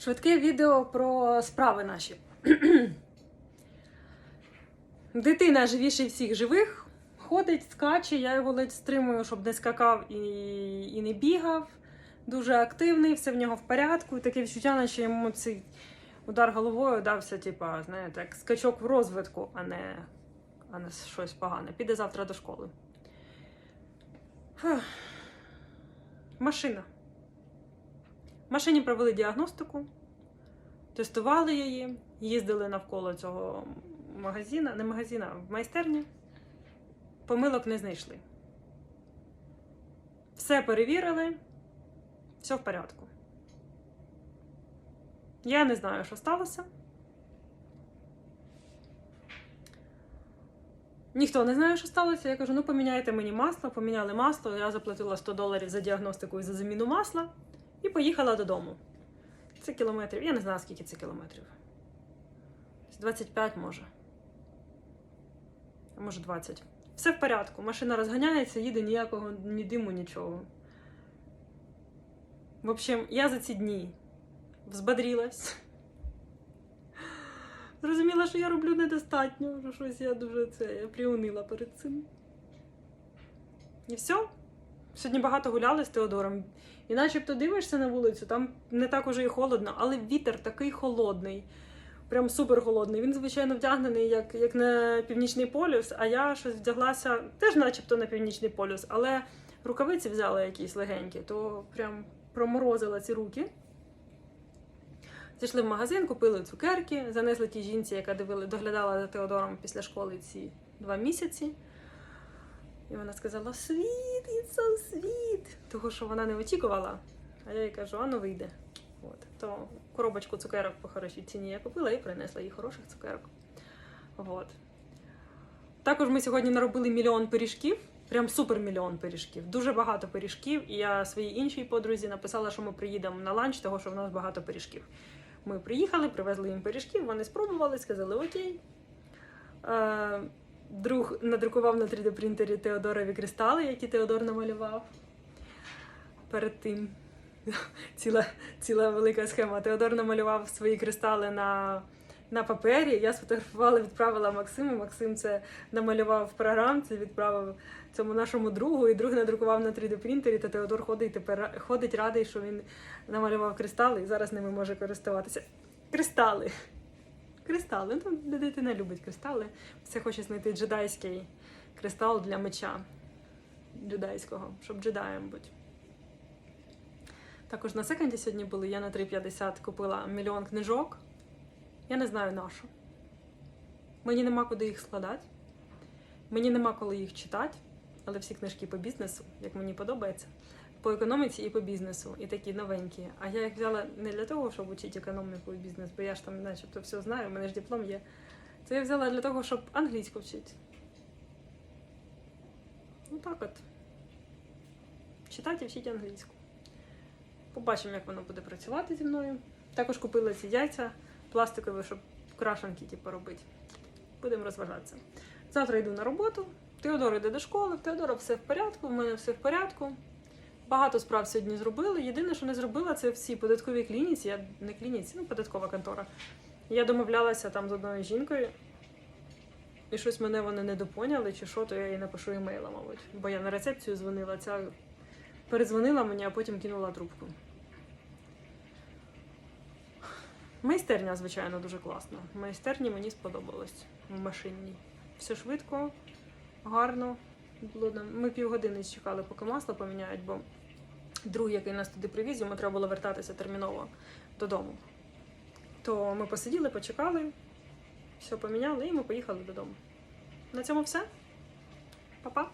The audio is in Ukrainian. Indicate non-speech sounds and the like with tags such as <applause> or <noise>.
Швидке відео про справи наші. <clears throat> Дитина живіший всіх живих, ходить, скаче, я його ледь стримую, щоб не скакав і, і не бігав. Дуже активний, все в нього в порядку. І таке відчуття, наче йому цей удар головою дався, типа, знаєте, як скачок в розвитку, а не, а не щось погане. Піде завтра до школи. Фух. Машина. Машині провели діагностику, тестували її, їздили навколо цього магазина, не магазина, в майстерні. Помилок не знайшли. Все перевірили, все в порядку. Я не знаю, що сталося. Ніхто не знає, що сталося. Я кажу: ну поміняйте мені масло, поміняли масло. Я заплатила 100 доларів за діагностику і за заміну масла і поїхала додому. Це кілометрів. Я не знаю, скільки це кілометрів. 25 може. Може 20. Все в порядку. Машина розганяється, їде ніякого ні диму, нічого. В общем, я за ці дні взбодрилась. Зрозуміла, що я роблю недостатньо, що щось я дуже це я приунила перед цим. І все. Сьогодні багато гуляли з Теодором. І начебто дивишся на вулицю, там не так уже і холодно, але вітер такий холодний, прям супер холодний. Він, звичайно, вдягнений як, як на північний полюс, а я щось вдяглася теж, начебто, на північний полюс, але рукавиці взяла якісь легенькі, то прям проморозила ці руки. Зайшли в магазин, купили цукерки, занесли тій жінці, яка дивили, доглядала за Теодором після школи ці два місяці. І вона сказала: Sweet, it's so sweet. Того, що вона не очікувала. А я їй кажу, а ну вийде. От. То коробочку цукерок по хорошій ціні я купила і принесла їй хороших цукерок. От. Також ми сьогодні наробили мільйон пиріжків. Прям супер мільйон пиріжків. Дуже багато пиріжків. І я своїй іншій подрузі написала, що ми приїдемо на ланч, того що в нас багато пиріжків. Ми приїхали, привезли їм пиріжків, вони спробували, сказали окей. Е, друг надрукував на 3D принтері Теодорові кристали, які Теодор намалював. Перед тим <laughs> ціла, ціла велика схема. Теодор намалював свої кристали на, на папері. Я сфотографувала, відправила Максиму. Максим це намалював в програмці, відправив цьому нашому другу, і друг надрукував на 3D принтері, та Теодор ходить тепер ходить радий, що він намалював кристали і зараз ними може користуватися. Кристали. Кристали. Ну, дитина любить кристали. Все хоче знайти джедайський кристал для меча джедайського, щоб джедаєм бути. Також на секонді сьогодні були. Я на 3,50 купила мільйон книжок. Я не знаю на що. Мені нема куди їх складати. Мені нема коли їх читати, але всі книжки по бізнесу, як мені подобається, по економіці і по бізнесу, і такі новенькі. А я їх взяла не для того, щоб вчити економіку і бізнес, бо я ж там, начебто, все знаю, у мене ж диплом є. Це я взяла для того, щоб англійську вчити. Ну так от. Читати і вчити англійську. Побачимо, як воно буде працювати зі мною. Також купила ці яйця пластикові, щоб крашенки типу, робити. Будемо розважатися. Завтра йду на роботу. Теодор йде до школи, в Теодора все в порядку, в мене все в порядку. Багато справ сьогодні зробили. Єдине, що не зробила, це всі податкові клініці. Я не клініці, ну податкова контора. Я домовлялася там з одною жінкою, і щось мене вони не допоняли, чи що, то я їй напишу емейла, мабуть. Бо я на рецепцію дзвонила, ця передзвонила мені, а потім кинула трубку. Майстерня, звичайно, дуже класна. Майстерні мені сподобалось в машинній. Все швидко, гарно. Було Ми півгодини чекали, поки масло поміняють, бо друг, який нас туди привіз, йому треба було вертатися терміново додому. То ми посиділи, почекали, все поміняли і ми поїхали додому. На цьому все. Па-па!